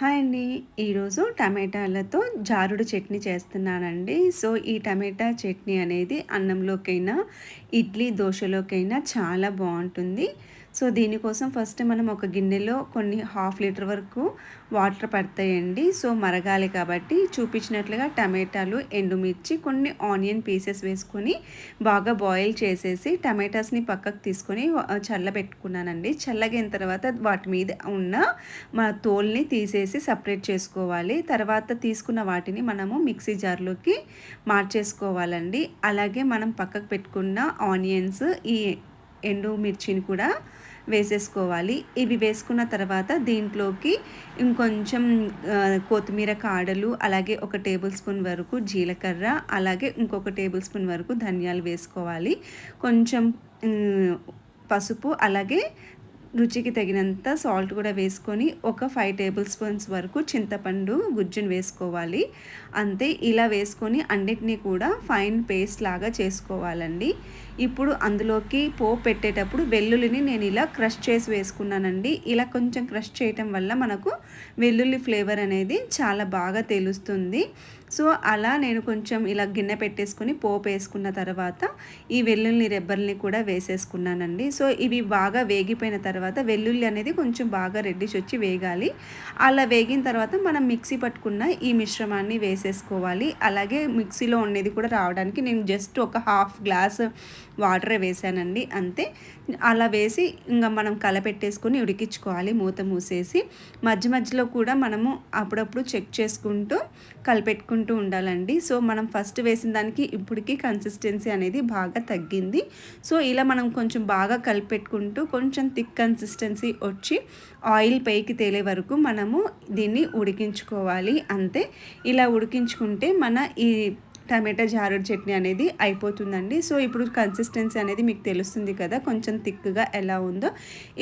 Hi అండి. ఈరోజు టమాటాలతో జారుడు చట్నీ చేస్తున్నానండి. సో ఈ టమాటా చట్నీ అనేది అన్నంలోకైనా ఇడ్లీ దోశలోకైనా చాలా బాగుంటుంది. సో దీనికోసం ఫస్ట్ మనం ఒక గిన్నెలో కొన్ని హాఫ్ లీటర్ వరకు వాటర్ పడతాయండి. సో మరగాలి కాబట్టి చూపించినట్లుగా టమాటాలు ఎండుమిర్చి కొన్ని ఆనియన్ పీసెస్ వేసుకొని బాగా బాయిల్ చేసేసి టమాటాస్ని పక్కకు తీసుకొని చల్లబెట్టుకున్నానండి చల్లగిన తర్వాత వాటి మీద ఉన్న మన తోల్ని తీసేసి సపరేట్ చేసుకోవాలి. తర్వాత తీసుకున్న వాటిని మనము మిక్సీ జార్లోకి మార్చేసుకోవాలండి. అలాగే మనం పక్కకు పెట్టుకున్న ఆనియన్స్ ఈ ఎండు మిర్చిని కూడా వేసేసుకోవాలి. ఇవి వేసుకున్న తర్వాత దీంట్లోకి ఇంకొంచెం కొత్తిమీర కాడలు అలాగే ఒక టేబుల్ స్పూన్ వరకు జీలకర్ర అలాగే ఇంకొక టేబుల్ స్పూన్ వరకు ధనియాలు వేసుకోవాలి. కొంచెం పసుపు అలాగే రుచికి తగినంత సాల్ట్ కూడా వేసుకొని ఒక ఫైవ్ టేబుల్ స్పూన్స్ వరకు చింతపండు గుజ్జును వేసుకోవాలి. అంతే ఇలా వేసుకొని అన్నిటినీ కూడా ఫైన్ పేస్ట్ లాగా చేసుకోవాలండి. ఇప్పుడు అందులోకి పోపు పెట్టేటప్పుడు వెల్లుల్లిని నేను ఇలా క్రష్ చేసి వేసుకున్నానండి. ఇలా కొంచెం క్రష్ చేయటం వల్ల మనకు వెల్లుల్లి ఫ్లేవర్ అనేది చాలా బాగా తెలుస్తుంది. సో అలా నేను కొంచెం ఇలా గిన్నె పెట్టేసుకుని పోపు వేసుకున్న తర్వాత ఈ వెల్లుల్లి రెబ్బల్ని కూడా వేసేసుకున్నానండి. సో ఇవి బాగా వేగిపోయిన తర్వాత వెల్లుల్లి అనేది కొంచెం బాగా రెడ్డిష్ వచ్చి వేగాలి. అలా వేగిన తర్వాత మనం మిక్సీ పట్టుకున్న ఈ మిశ్రమాన్ని వేసేసుకోవాలి. అలాగే మిక్సీలో ఉండేది కూడా రావడానికి నేను జస్ట్ ఒక హాఫ్ గ్లాస్ వాటర్ వేసానండి. అంతే. అలా వేసి ఇంకా మనం కలపెట్టేసుకొని ఉడికించుకోవాలి మూత మూసేసి. మధ్య మధ్యలో కూడా మనము అప్పుడప్పుడు చెక్ చేసుకుంటూ కలిపెట్టుకుంటూ ఉండాలండి. సో మనం ఫస్ట్ వేసిన దానికి ఇప్పటికీ కన్సిస్టెన్సీ అనేది బాగా తగ్గింది. సో ఇలా మనం కొంచెం బాగా కలిపెట్టుకుంటూ కొంచెం థిక్ కన్సిస్టెన్సీ వచ్చి ఆయిల్ పైకి తేలే వరకు మనము దీన్ని ఉడికించుకోవాలి. అంతే. ఇలా ఉడికించుకుంటే మన ఈ టమాటా జారుడు చట్నీ అనేది అయిపోతుందండి. సో ఇప్పుడు కన్సిస్టెన్సీ అనేది మీకు తెలుస్తుంది కదా కొంచెం థిక్గా ఎలా ఉందో.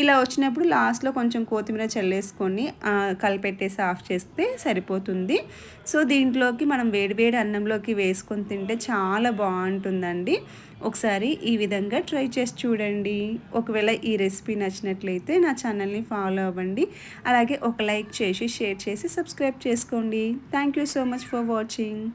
ఇలా వచ్చినప్పుడు లాస్ట్లో కొంచెం కొత్తిమీర చల్లేసుకొని కలిపెట్టేసి ఆఫ్ చేస్తే సరిపోతుంది. సో దీంట్లోకి మనం వేడివేడి అన్నంలోకి వేసుకొని తింటే చాలా బాగుంటుందండి. ఒకసారి ఈ విధంగా ట్రై చేసి చూడండి. ఒకవేళ ఈ రెసిపీ నచ్చినట్లయితే నా ఛానల్ని ఫాలో అవ్వండి. అలాగే ఒక లైక్ చేసి షేర్ చేసి సబ్స్క్రైబ్ చేసుకోండి. Thank you so much for watching.